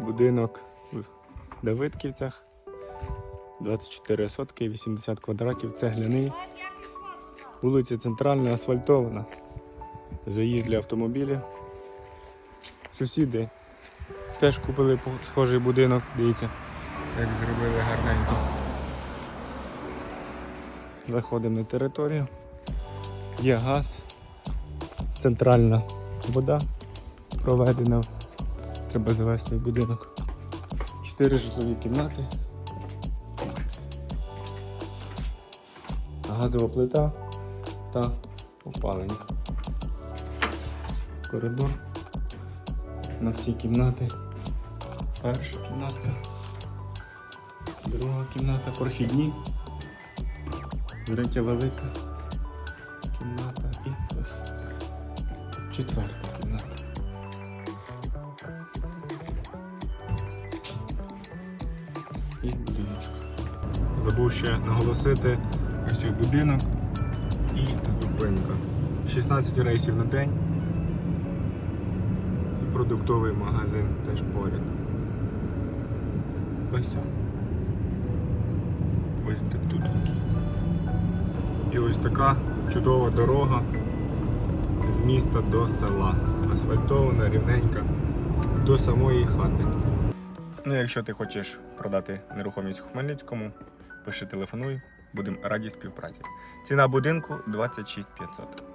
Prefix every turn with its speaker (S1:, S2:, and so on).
S1: Будинок в Давидківцях. 24 сотки, 80 квадратів, цегляний. Вулиця центральна, асфальтована. Заїзд для автомобілів. Сусіди теж купили схожий будинок, дивіться, як зробили гарненько. Заходимо на територію. Є газ, центральна вода проведена. Треба завести будинок. Чотири житлові кімнати. Газова плита та опалення. Коридор на всі кімнати. Перша кімнатка. Друга кімната, прохідні. Третя велика кімната і ось четверта кімната. І будиночок. Забув ще наголосити ось цей будинок і зупинка. 16 рейсів на день. Продуктовий магазин теж поряд. Ось. Ось тут. І ось така чудова дорога з міста до села. Асфальтована, рівненька, до самої хати. Ну, якщо ти хочеш продати нерухомість у Хмельницькому, пиши телефонуй, будемо раді співпраці. Ціна будинку 26 500.